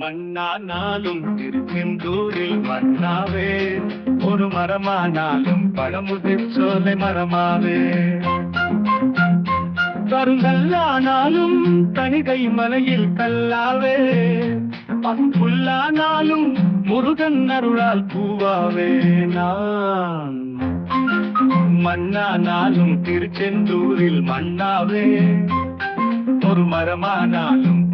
மண்ணானாலும் திருச்செந்தூரில் மண்ணாவே ஒரு மரமானாலும் பழமுதிர் சோலை மரமாவே. கருங்கல்லானாலும் தனிகை மலையில் கல்லாவே. பண்புல்லானாலும் முருகன் அருளால் பூவாவே நான். மண்ணானாலும் திருச்செந்தூரில் மண்ணாவே ஒரு மரமானாலும்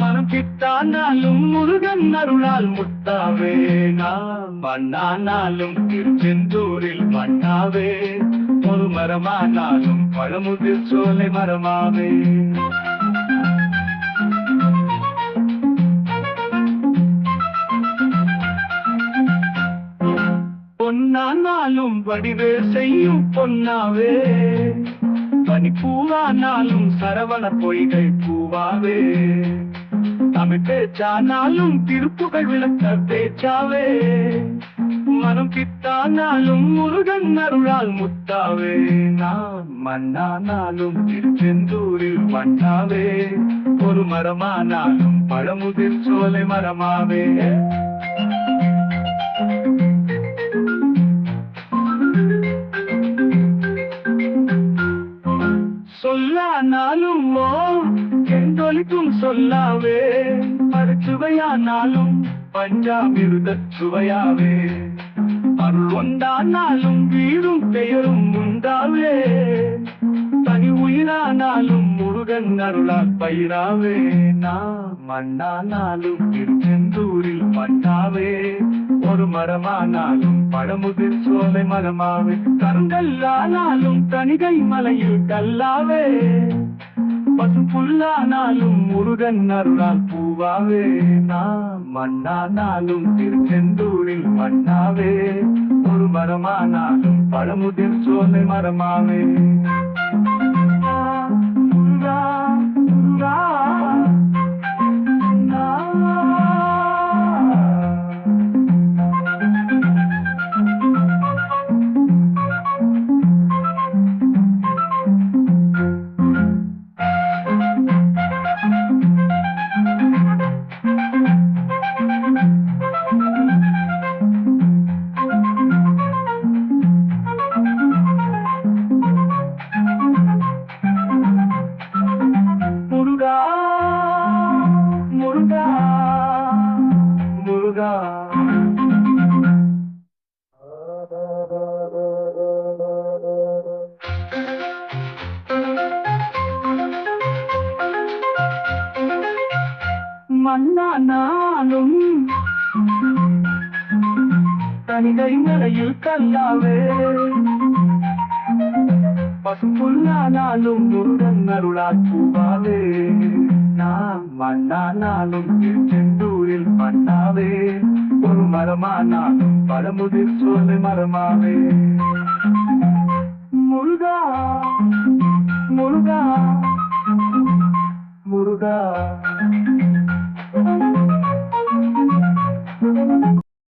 மனம் கிட்டானாலும் முருகன் அருளால் முத்தாவே நான் மண்ணானாலும் திருச்செந்தூரில் மண்ணாவே ஒரு மரமானாலும் பழமுதிர் சோலை மரமாவே. பொன்னானாலும் வடிவே செய்யும் பொன்னாவே. பனி பூவானாலும் சரவண பொய்கை பூவாவே. தமிழ் பேச்சானாலும் திருப்புகள் விளக்க பேச்சாவே. மனம் பித்தானாலும் முருகன் அருளால் முத்தாவே. நான் மண்ணானாலும் திருச்செந்தூரில் மண்ணாவே ஒரு மரமானாலும் பழமுதிர் சோலை மரமாவே. சொல்லானாலும் ஓ எந்தொலிக்கும் சொல்லாவே. பருச்சுவையானாலும் பஞ்சாமிருத சுவையாவே. அருள் ஒன்றானாலும் வீடும் பெயரும் உண்டாவே. தனி உயிரானாலும் முருகன் அருளால் பயிராவே. நான் மண்ணானாலும் திருச்செந்தூரில் மண்ணாவே. ஒரு மரமானாலும் பழமுதிர் சோலை மரமாவே கருங்கல்லானாலும் தனிகை மலையில் கல்லாவே. பசு புல்லானாலும் முருகன் அருளால் பூவாவே. நான் மண்ணானாலும் திருச்செந்தூரில் மண்ணாவே. ஒரு மரமானாலும் பழமுதிர் சோலை மரமாவே. மண்ணானாலும் தனிதை மலையில் கல்லாவே. பசுப்புல்லானாலும் முருகன் அருளால் பூவாவே நான் மண்ணானாலும் செந்தூரில் மண்ணாவே. ஒரு மரமானாலும் பழமுதிர் சோலை மரமாவே. முருகா முருகா முருகா.